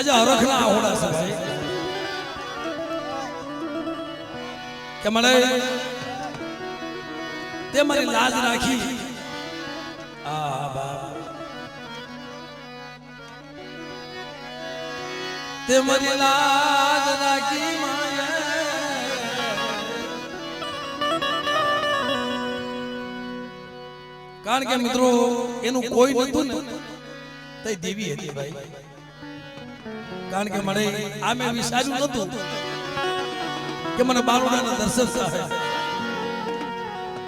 આજે હરખના હોડા છે કે મને તે મારી લાજ રાખી. આ બાપ. તે મારી લાજ રાખી કારણ કે મિત્રો, એનું કોઈ નતું ને. તે દેવી હતી ભાઈ. કારણ કે મને આ વિચાર્યું નતું કે મને બાલુડાના દર્શન થાય.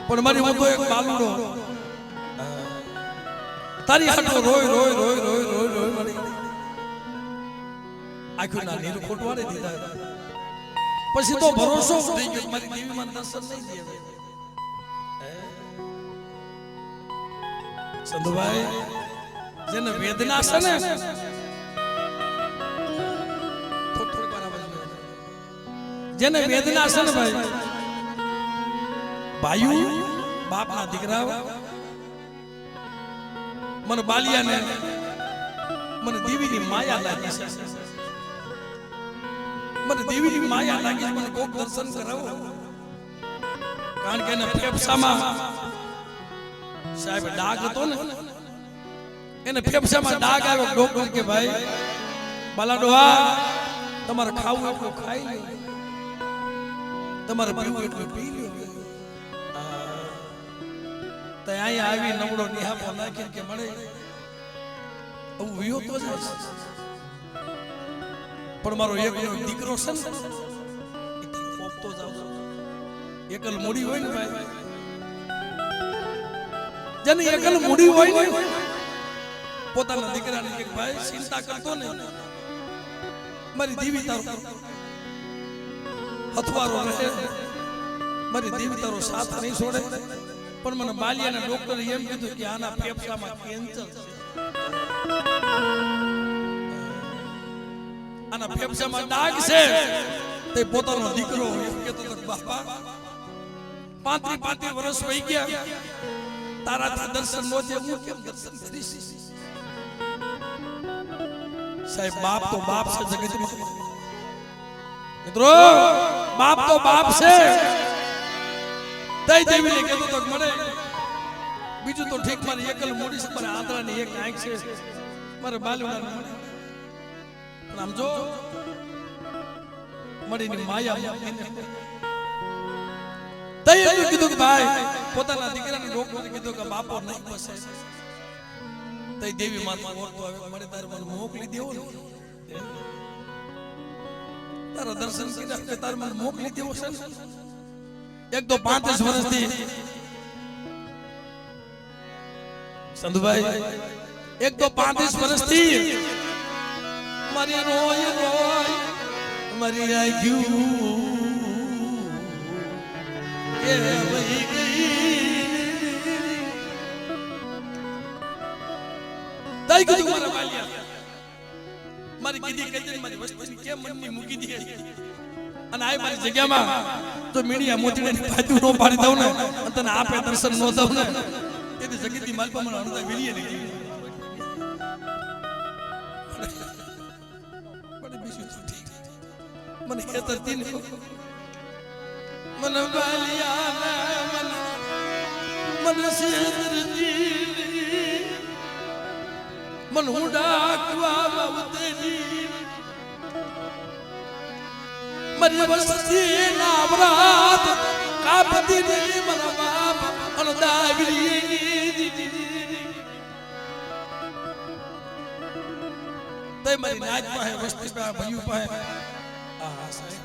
પણ મારી હું તો એક બાલુડો તારી હાટો રોય રોય રોય રોય રોય રોય મળી આખું ના નીર ખોટવાડે દીધા. પછી તો ભરોસો થઈ ગયો મારી દેવી માં દર્શન નહીં દે સંધુભાઈ, જેને વેદના છે ને જેને વેદના છે ને ભાઈ? ભાઈઓ બાપના દીકરા મને બાલિયાને મને દેવીની માયા લાગી છે. મને દેવીની માયા લાગી છે મને કોક દર્શન કરાવો. કારણ કે એને ફેફસામાં સાહેબ ડાઘ હતો ને એને ફેફસામાં ડાઘ આવ્યો. ડોક્ટર કે ભાઈ બાલાડો આ તમારે ખાવું એટલું ખાઈ લો. તમારે પીવું એટલું પી લ્યો. ત્યાં અહીંયા આવી નવડો નિહાપો નાખી કે મળે. હું વિયો તો જ પણ મારો એકનો દીકરો છે ને પોપતો જાવ એકલ મૂડી હોય ને ભાઈ. જેની એકલ મૂડી હોય ને, પોતાના દીકરાને કે ભાઈ ચિંતા કરતો ને મારી દીવી તારો હથવારો રહે મારી દેવી તારો સાથ નહીં છોડે. પણ મને બાલિયાના ડોક્ટરે એમ કીધું કે આના ફેફસામાં કેન્સર આના ફેફસામાં ડાઘ છે. તે પોતાનો દીકરો એમ કહેતો હતો બાપા, પાંત્રી પાંત્રી વર્ષ વહી ગયા. તારાથી દર્શન નો છે હું કેમ દર્શન કરીશ? સાહેબ, બાપ તો બાપ છે જગતમાં. મિત્રો બાપ તો બાપ છે તઈ દેવીને કહેતો તો કે મને બીજું તો ઠીક મારી એકલ મોડી છે મારે આંધળાની એક આંખ છે મારે બાલુડાની મળે પણ આમ જો મળીની માયા મૂકીને તઈ એટલું કીધું કે ભાઈ પોતાના દીકરાને ડોક્ટરે કીધું કે બાપો નહીં બસે. તઈ દેવી માતા ઓળતો આવે મને તારે મને મોકલી દેવો ને. તારા દર્શન કર્યા કે તારે મને મોકલી દેવો છે એક તો પાંત્રીસ વર્ષથી સંધુભાઈ એક તો પાંત્રીસ વર્ષથી મારી રોય રોય મારી વહી ગઈ. તાઈ કીધું મારા મારી કીધી કીધી મારી વસ્તુની કેમ મનની મૂકી દે અને આ મારી જગ્યામાં તો મીડિયા મોતીને પાછું નો પાડી દઉં ને અને તને આપે દર્શન નો દઉં ને. તેથી જગતની માલપા મને અણતા વિલીએ નહીં મને બીજું તો મને ખેતરથી ને મને બાલિયા મને મને સેદરજી મન હું ડાકવા બાબતેની મરી વસ્તી ના બરાત કાપતી ને મન બાપ અન દાગલી તે મારી નાચ પાસે, વસ્તી પાસે, ભયું પાસે. સાહેબ.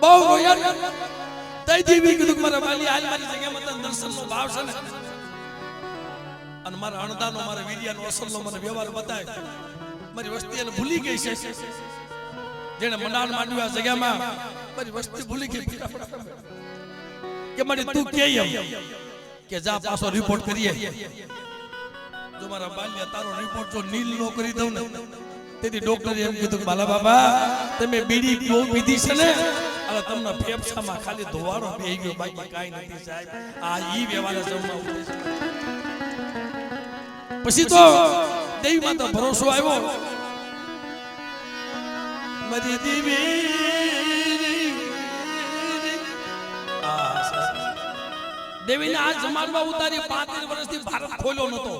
બહુ રોયા. તઈ જીવી કીધું મારા વાલી હાલ મારી જગ્યા મત દર્શન નો ભાવ છે ને? અને મારા અણદાનો મારા વીર્યાનો અસલનો મને વ્યવહાર બતાય. મારી વસ્તી એને ભૂલી ગઈ છે. જેને મંડાણ માંડ્યું આ જગ્યામાં, મારી વસ્તી ભૂલી ગઈ કે મારી તું કે કે જા પાછો રિપોર્ટ કરીએ. જો મારા બાલ્યા તારો રિપોર્ટ જો નીલ નો કરી દઉં ને, તેથી ડોક્ટરે એમ કીધું કે, બાલા બાબા, તમે બીડી બહુ પીધી છે ને? અને તમને ફેફસામાં ખાલી ધોવાડો બેહી ગયો, બાકી કાંઈ નથી સાહેબ. આ ઈ વ્યવહાર જમવા ઉઠે છે. પછી તો દેવી માતા ભરોસો આવ્યો. મારી દેવી દેવીને આ જમાનમાં ઉતારી પાંત્રીસ વર્ષથી ભારત ખોલ્યો નતો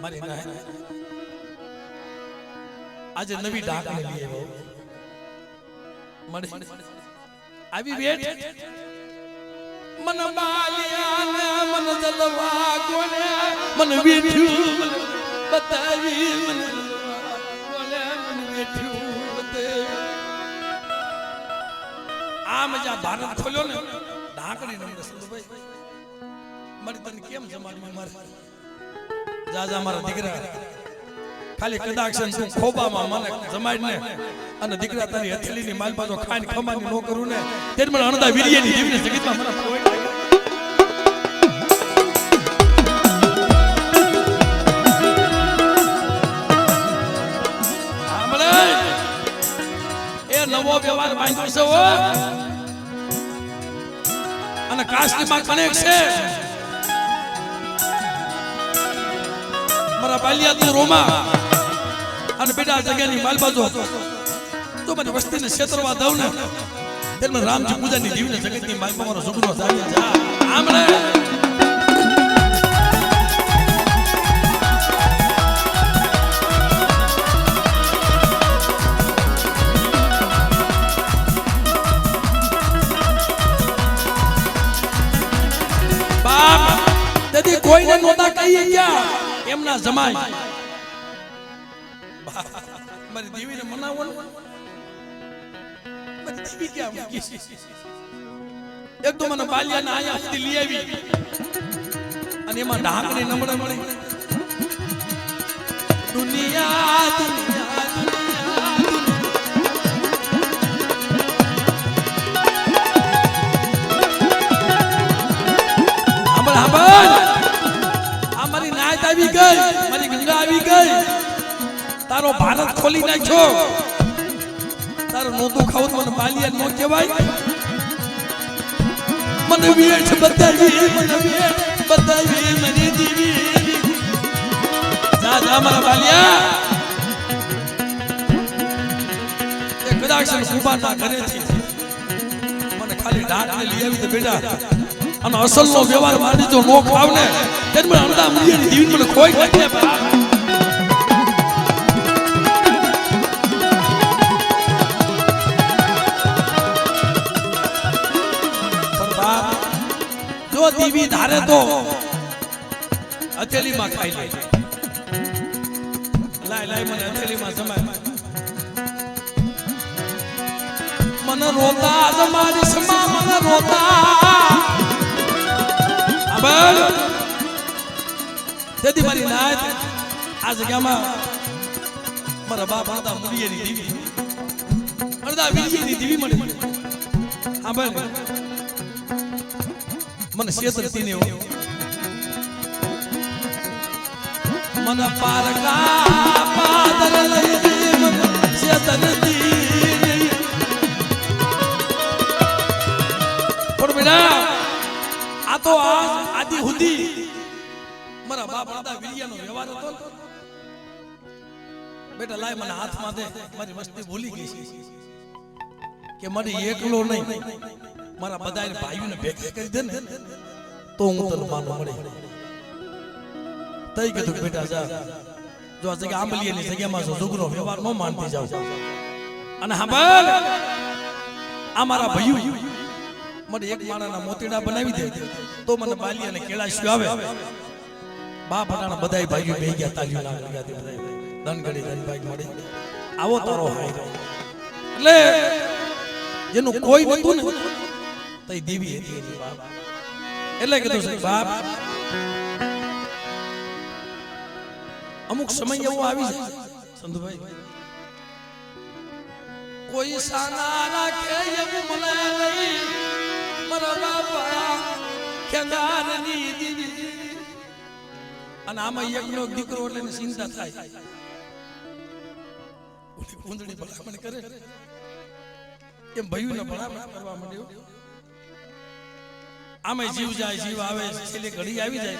મારી આજે નવી ડાક મળે. આવી વેટ. મન બાલિયાને મન જલવા કોને મન વેઠ્યું બતાવી મન કોને મન વેઠ્યું આમ મજા ભારત ખોલ્યો ને ઢાંકણી નંબર સંતભાઈ મારી તને કેમ જમાડવી મારે જા જા મારા દીકરા ખાલી કદાચ ખોબામાં મને જમાડીને અને દીકરા તારી હથેળીની માલ પાછો ખાઈને ખમાની નો કરું ને તે મને અણદા વીર્યની જીવને જગતમાં મને વ્યવહાર બાંધ્યો છે ઓ અને કાશની માં કનેક છે. મારા બાલિયા તું રોમા અને બેટા જગ્યાની માલબાજો. તો મને વસ્તીને છેતરવા દઉં ને. તેમને રામજી પૂજાની જીવને જગતની માલમાં મારો છોકરો જાગે આમ રે કહીએ ક્યાં? એમના જમાય મારી દેવીને મનાવો મારી દેવી ક્યાં મૂકી એક તો મને બાલિયાના આયા સુધી લઈ આવી. અને એમાં ઢાંકણી નમણે મળી. દુનિયા તારો ભારત ખોલી નાખ્યો. તારો નોતું ખાવું તો મને બાલિયા નો કહેવાય. મને વેઠ બતાવી, મને વેઠ બતાવી, મને જીવી જા મારા બાલિયા એ કદાચ સુબાના ઘરેથી મને ખાલી ઢાકને લઈ આવી તો બેટા. અને અસલનો વ્યવહાર મારી જો નો ખાવ ને તેને મને દીવી મને ખોઈ નાખે જો દીવી ધારે તો હથેલીમાં ખાઈ લે. લાય લાય મને હથેલીમાં જમાય મને રોતા જમાડી સમા, મને રોતા. આબર તેથી મારી નાત આ જગ્યામાં મારા બાપ હતા મુડિયેની દીવી. અડધા વીડિયેની દીવી મને આબર મને શેતરતી ને મને પારકા પાદર મને શેતરતી આ તો આ આદિ સુધી મારા બાપ દાદા વિરિયાનો વ્યવહાર હતો બેટા લાય મને હાથમાં દે મારી વસ્તી ભૂલી ગઈ છે કે મને એકલો નહીં મારા બધા ભાઈઓને ભેગા કરી દે ને તો હું તને માનો મળે. તઈ કીધું બેટા જા. જો. આ જગ્યા આંબલીની જગ્યામાં જો દુગનો વ્યવહાર ન માનતી જાવ અને હા બલ આ મારા ભાઈઓ. મને એક માણાના મોતીડા બનાવી દે. તો મને બાલી અને કેળાશી આવે. બા પટાણા બધાય ભાઈઓ બે ગયા તાલીઓ ગયા તે બધાય ધનગડી ધનભાઈ મળી. આવો તારો હાય. એટલે જેનું કોઈ નતું ને દેવી હતી એની બાપ એટલે કીધું છે, બાપ, અમુક સમય એવો આવી જાય. સંધુભાઈ, કોઈ સાના રાખે એવું મને નહીં મારા બાપા ખેગારની દીવી. અને આમાં એક દીકરો એટલે ચિંતા થાય. ઓલી કુંદડી ભલામણ કરે. એમ ભયુને ભલામણ કરવા માંડ્યો. આમાં જીવ જાય જીવ આવે છેલ્લે ઘડી આવી જાય.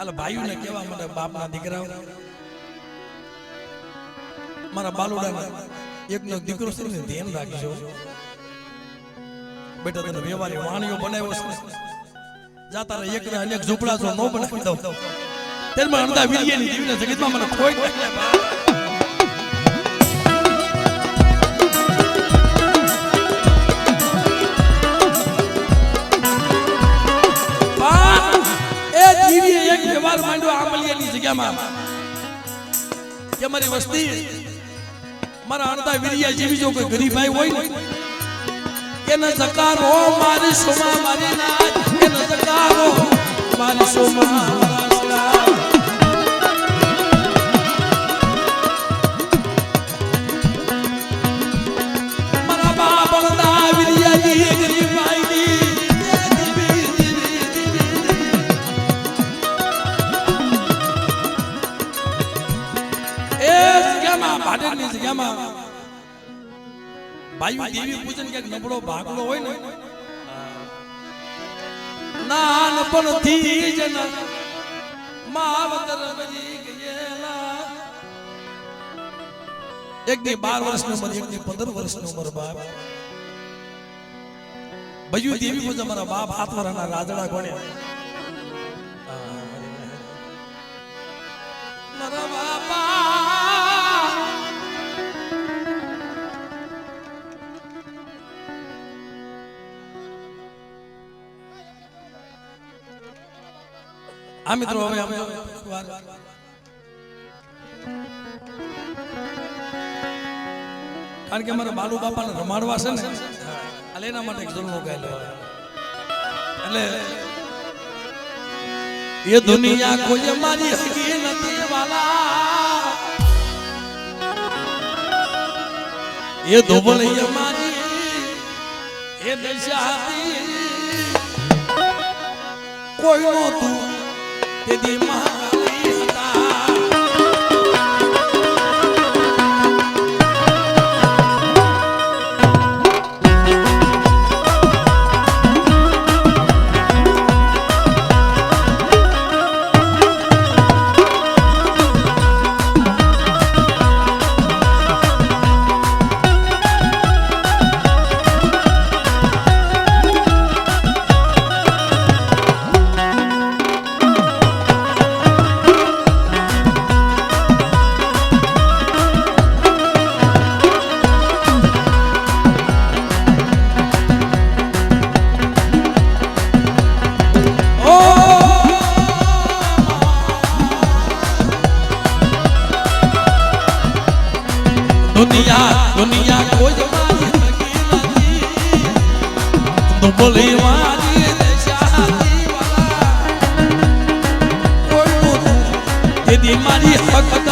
એટલે ભાઈઓને કેવા મને બાપના દીકરાઓ. મારા બાલુડા એકનો એક દીકરો છે ને ધ્યાન રાખજો. બેટા તને વ્યવહારી વાણીઓ બનાવ્યો છે. જાતા રહે એક ને અનેક ઝૂંપડા જો નો બનાવી દઉં. તેમાં અણદા વીર્યની દેવીના જગતમાં મને કોઈ નથી જગ્યામાં કે મારી વસ્તી, મારા અડધા વિરિયા જેવી જો કોઈ ગરીબ ભાઈ હોય ને એને જકારો મારી સોમા મારી નાચ એને જકારો મારી સોમા. એક ની બાર વર્ષની ઉંમર એક ની પંદર વર્ષની ઉંમર, બાપ. ભયું દેવી પૂજા, મારા બાપ હાથ વરાના રાજડા ગણ્યા. મારા બાપા. આ મિત્રો, હવે કારણ કે અમારા બાલુ બાપાને રમાડવા છે ને, એટલે એના માટે જલનો ગાયેલો એટલે એ દુનિયા કોઈ મારી હકી નથી વાલા. એ ધોબળી અમારી, એ દશા હતી કોઈ નહોતું તે દી હતા દુનિયા દુનિયા કોઈ હકી નથી દુબળી મારી દશાતી વાલા કોઈ તેથી મારી હકદાર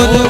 જોજો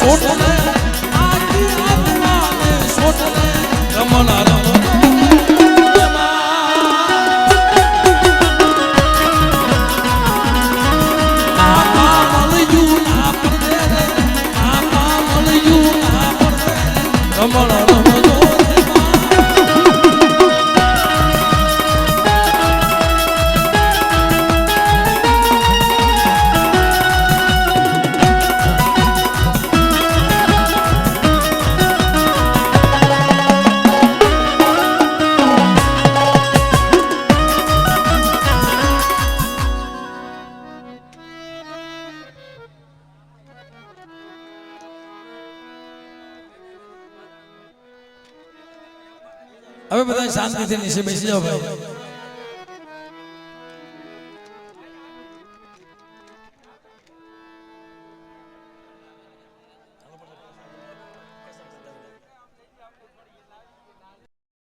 ছোট্ট શાંતિથી નીચે બેસી જાઓ ભાઈ